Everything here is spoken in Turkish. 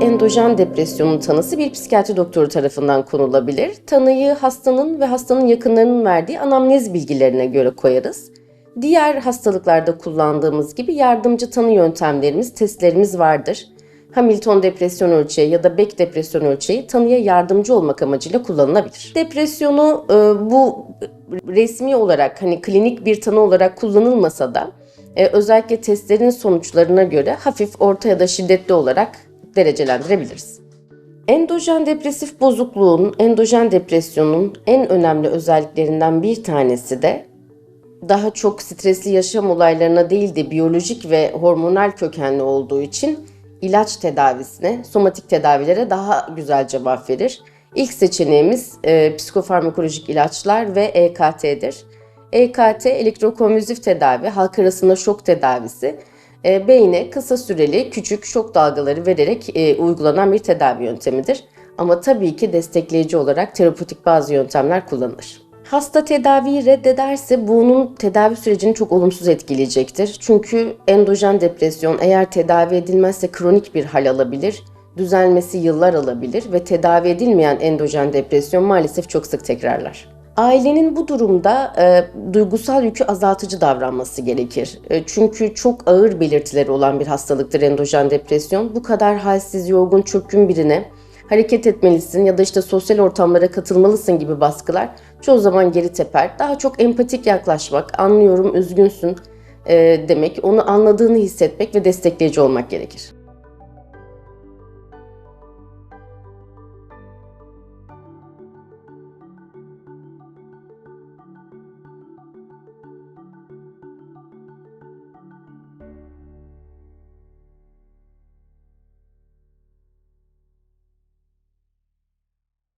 Endojen depresyonun tanısı bir psikiyatri doktoru tarafından konulabilir. Tanıyı hastanın ve hastanın yakınlarının verdiği anamnez bilgilerine göre koyarız. Diğer hastalıklarda kullandığımız gibi yardımcı tanı yöntemlerimiz, testlerimiz vardır. Hamilton depresyon ölçeği ya da Beck depresyon ölçeği tanıya yardımcı olmak amacıyla kullanılabilir. Depresyonu e, bu resmi olarak hani klinik bir tanı olarak kullanılmasa da e, özellikle testlerin sonuçlarına göre hafif, orta ya da şiddetli olarak derecelendirebiliriz. Endojen depresif bozukluğun, endojen depresyonun en önemli özelliklerinden bir tanesi de daha çok stresli yaşam olaylarına değil de biyolojik ve hormonal kökenli olduğu için ilaç tedavisine, somatik tedavilere daha güzel cevap verir. İlk seçeneğimiz e, psikofarmakolojik ilaçlar ve EKT'dir. EKT elektrokonvülsif tedavi, halk arasında şok tedavisi. E, beyne kısa süreli küçük şok dalgaları vererek e, uygulanan bir tedavi yöntemidir. Ama tabii ki destekleyici olarak terapötik bazı yöntemler kullanılır. Hasta tedaviyi reddederse bunun tedavi sürecini çok olumsuz etkileyecektir. Çünkü endojen depresyon eğer tedavi edilmezse kronik bir hal alabilir, düzelmesi yıllar alabilir ve tedavi edilmeyen endojen depresyon maalesef çok sık tekrarlar. Ailenin bu durumda e, duygusal yükü azaltıcı davranması gerekir. E, çünkü çok ağır belirtileri olan bir hastalıktır endojen depresyon. Bu kadar halsiz, yorgun, çökkün birine hareket etmelisin ya da işte sosyal ortamlara katılmalısın gibi baskılar çoğu zaman geri teper. Daha çok empatik yaklaşmak, anlıyorum, üzgünsün e, demek, onu anladığını hissetmek ve destekleyici olmak gerekir.